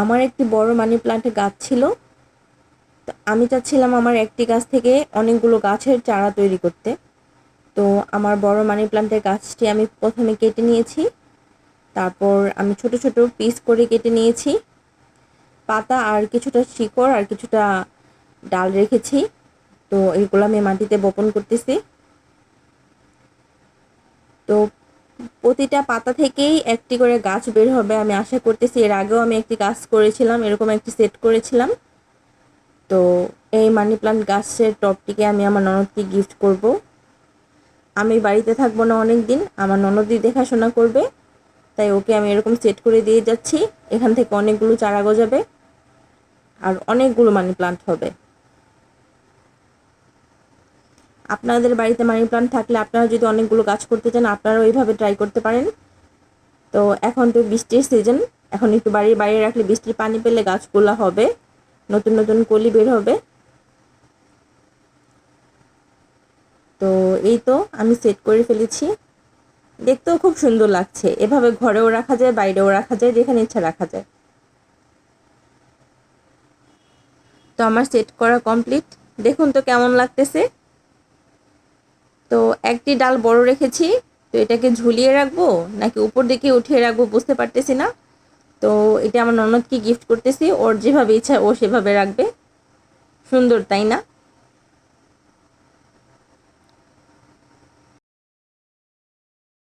আমার একটি বড় মানি প্লান্টের গাছ ছিল। তো আমি চাচ্ছিলাম আমার একটি গাছ থেকে অনেকগুলো গাছের চারা তৈরি করতে। তো আমার বড় মানি প্লান্টের গাছটি আমি প্রথমে কেটে নিয়েছি। তারপর আমি ছোট ছোট পিস করে কেটে নিয়েছি। পাতা আর কিছুটা শিকড় আর কিছুটা ডাল রেখেছি। তো এইগুলো আমি মাটিতে বপন করতেছি। তো প্রতিটা পাতা থেকেই একটি করে গাছ বের হবে, আমি আশা করতেছি। এর আগেও আমি একটি গাছ করেছিলাম, এরকম একটি সেট করেছিলাম। তো এই মানি প্লান্ট গাছের টপটিকে আমি আমার ননদকে গিফট করব। আমি বাড়িতে থাকব না অনেক দিন আমার ননদই দেখাশোনা করবে, তাই ওকে আমি এরকম সেট করে দিয়ে যাচ্ছি। এখান থেকে অনেকগুলো চারা গজাবে, আর অনেকগুলো মানি প্লান্ট হবে। আপনাদের বাড়িতে মানি প্লান্ট থাকলে আপনারা যদি অনেকগুলো গাছ করতে চান আপনারা ওইভাবে ট্রাই করতে পারেন। তো এখন তো বৃষ্টির সিজন এখন একটু বাড়ির বাইরে রাখলে বৃষ্টির পানি পেলে গাছগুলো হবে, নতুন নতুন কলি বের হবে। তো এই তো আমি সেট করে ফেলেছি। দেখতেও খুব সুন্দর লাগছে। এভাবে ঘরেও রাখা যায়, বাইরেও রাখা যায়, যেখানে ইচ্ছা রাখা যায়। তো আমার সেট করা কমপ্লিট দেখুন তো কেমন লাগতেছে। একটি ডাল বড় রেখেছি, তো এটাকে ঝুলিয়ে রাখব নাকি উপর দিকে উঠিয়ে রাখব বুঝতে পারতেছি না। তো এটা আমার ননদকে গিফট করতেছি, ওর যেভাবে ইচ্ছা ও সেভাবে রাখবে। সুন্দর, তাই না?